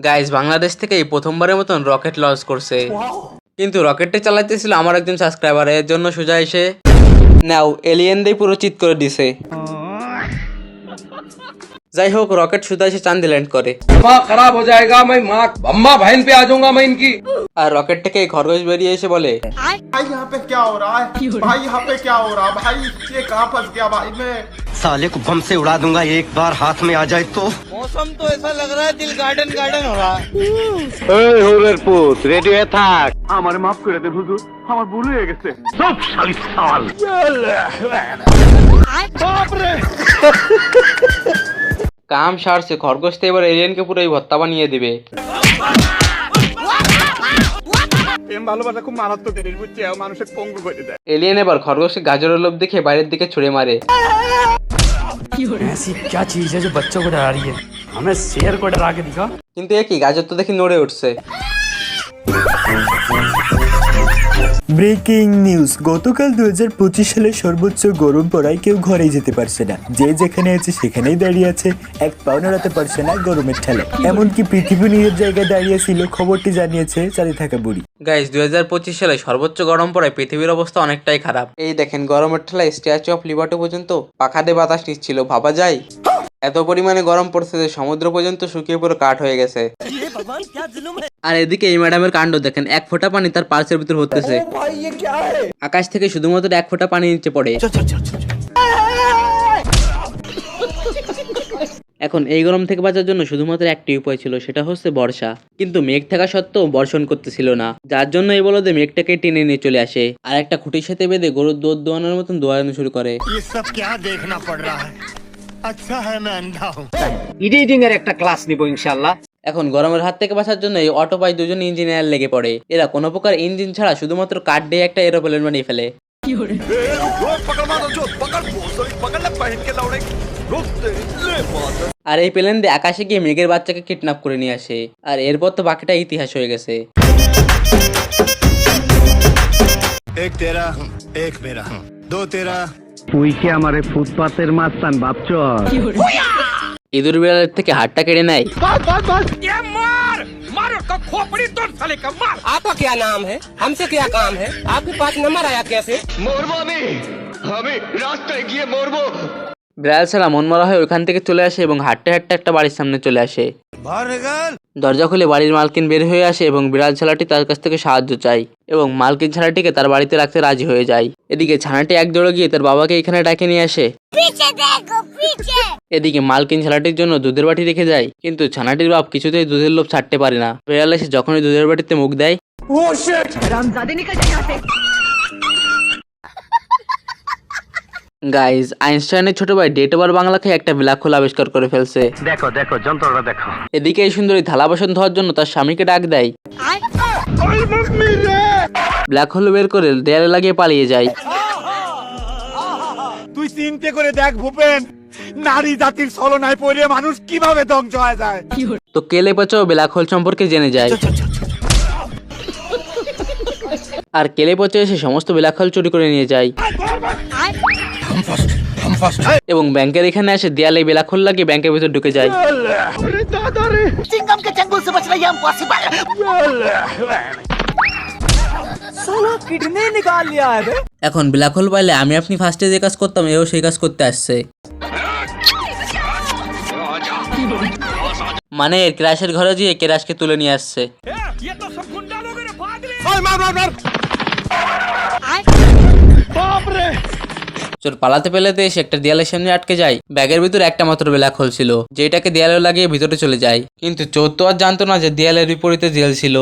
Guys Bangladesh থেকে এই প্রথমবারের মতন রকেট লঞ্চ করছে কিন্তু রকেটটা চালাইতেছিল আমার একজন সাবস্ক্রাইবার এর জন্য সোজা এসে নাও এলিয়েন দিয়ে পুরো চিৎ করে দিছে যাই হোক রকেট সোজা এসে চান্দি ল্যান্ড করে दिमाग खराब हो जाएगा मैं माँ अम्मा बहन पे आ जाऊंगा मैं इनकी আর রকেট থেকে খরগোশ বেরিয়ে এসে বলে भाई यहाँ पे क्या हो रहा है भाई यहाँ पे क्या हो रहा है भाई ये कहाँ फंस गया भाई मैं साले को बम से उड़ा दूंगा एक बार हाथ में आ जाए तो আমার মাফ করে দেন হুজুর আমার ভুল হয়ে গেছে কাম সারছে খরগোশ তো এবার এলিয়েনকে পুরো ভত্তা বানিয়ে দিবে প্রেম ভালোবাসা খুব মারাত্মক জিনিস বুঝছে মানুষের পঙ্গু করে দেয় এলিয়েন এবার খরগোশকে গাজরের লোভ দেখে বাইরের দিকে ছুড়ে মারে ऐसी क्या चीज है जो बच्चों को डरा रही है हमें शेर को डरा के दिखा কিন্তু একই গাজর তো দেখি নড়ে উঠছে ব্রেকিং নিউজ গতকাল দু পঁচিশ সালে সর্বোচ্চ গরম পড়ায় কেউ ঘরেই যেতে পারছে না। যে যেখানে আছে সেখানেই দাঁড়িয়ে আছে এক পাও নাড়াতে পারছে না গরমের ঠেলে। এমনকি পৃথিবী নিজের জায়গায় দাঁড়িয়ে ছিল খবরটি জানিয়েছে চাঁদে থাকা বুড়ি। গাইজ দুই হাজার পঁচিশ সালে সর্বোচ্চ গরম পড়ায় পৃথিবীর অবস্থা অনেকটাই খারাপ। এই দেখেন গরমের ঠেলায় স্ট্যাচু অফ লিবার্টি পর্যন্ত পাখা দিয়ে বাতাস নিচ্ছিল ভাবা যায়। এত পরিমাণে গরম পড়ছে যে সমুদ্র পর্যন্ত শুকিয়ে পুরো কাঠ হয়ে গেছে। আর এদিকে এই ম্যাডামের কাণ্ড দেখেন এক ফোঁটা পানি তার পার্সের ভিতর হতেছে। আকাশ থেকে শুধুমাত্র এক ফোঁটা পানি নিচে পড়ে। এখন এই গরম থেকে বাঁচার জন্য শুধুমাত্র একটি উপায় ছিল সেটা হচ্ছে বর্ষা। কিন্তু মেঘ থাকা সত্ত্বেও বর্ষণ করতেছিল না। যার জন্য এই বলদে মেঘটাকে টেনে নিয়ে চলে আসে। আর একটা খুঁটির সাথে বেঁধে গরুর দুধ দোয়ানোর মতন দোয়ানো শুরু করে। আচ্ছা হ্যাঁ, একটা ক্লাস নিব ইনশাআল্লাহ। এখন গরমের হাত থেকে বাঁচার জন্য এই অটোপাই দুজন ইঞ্জিনিয়ার লেগে পড়ে। এরা কোনো প্রকার ইঞ্জিন ছাড়া শুধুমাত্র কাঠ দিয়ে একটা এরোপ্লেন বানিয়ে ফেলে। আর এই প্লেন দিয়ে আকাশে গিয়ে মেঘের বাচ্চাকে কিডন্যাপ করে নিয়ে আসে। আর এরপর তো বাকিটা ইতিহাস হয়ে গেছে। এক তেরা এক মেরা। দো তেরা एक तेरा एक मेरा दो तेरा ইঁদুর বিড়ালের থেকে হাড়টা কেড়ে নেয় आपका क्या नाम है हमसे क्या काम है आपके पास नंबर आया कैसे मोरबो में हमें रास्ते गए मोरबो বিড়াল ছাড়া মন মরা হয়ে ওখান থেকে চলে আসে এবং হাঁটতে হাঁটতে একটা বাড়ির সামনে চলে আসে बाहर निकल দরজা খুলে বাড়ির মালকিন বের হয়ে আসে এবং বিড়াল ছানাটি তার কাছ থেকে সাহায্য চায় এবং মালকিন ছানাটিকে তার বাড়িতে রাখতে রাজি হয়ে যায়। এদিকে ছানাটি এক জোড়া গিয়ে তার বাবাকে এখানে ডাকে নিয়ে আসে। এদিকে মালকিন ছানাটির জন্য দুধের বাটি রেখে যায় কিন্তু ছানাটির বাপ কিছুতেই দুধের লোভ ছাড়তে পারে না। বিড়াল এসে যখনই দুধের বাটিতে মুখ দেয় গাইজ আইনস্টাইনের ছোট ভাই ডেট ওভার বাংলাকে একটা ব্ল্যাক আবিষ্কার করে ফেলছে। দেখো দেখো যন্ত্রটা দেখো। এদিকে এই সুন্দরী থালা বাসন ধোয়ার জন্য তার স্বামীকে ডাক দেয়। ব্ল্যাক হোল বের করে দেয়ালে লাগিয়ে পালিয়ে যায়। তুই চিনতে করে দেখ ভূপেন নারী জাতির ছলনায় পড়ে মানুষ কীভাবে ধ্বংস হয়ে যায়? তো কেলে পচাও ব্ল্যাক হোল সম্পর্কে জেনে যায়। আর কেলে পচে এসে সমস্ত ব্ল্যাক হোল চুরি করে নিয়ে যায়। এবং ব্যাংকের এখানে এসে দেয়ালে ব্ল্যাক হোল লাগিয়ে ব্যাংকের ভিতর ঢুকে যায়। এখন ব্ল্যাক হোল পাইলে আমি আপনি ফার্স্টে যে কাজ করতাম এও সেই কাজ করতে আসছে। মানে ক্রাশের ঘরে গিয়ে কেরাশকে তুলে নিয়ে আসছে। চোর পালাতে পেলাতে সে একটা দেয়ালের সামনে আটকে যায়। ব্যাগের ভিতরে একটা মাত্র ব্ল্যাক হোল ছিল যেটাকে দেয়ালে লাগিয়ে ভিতরে চলে যায়। কিন্তু চোর তো আর জানতো না যে দেয়ালের বিপরীতে জেল ছিল।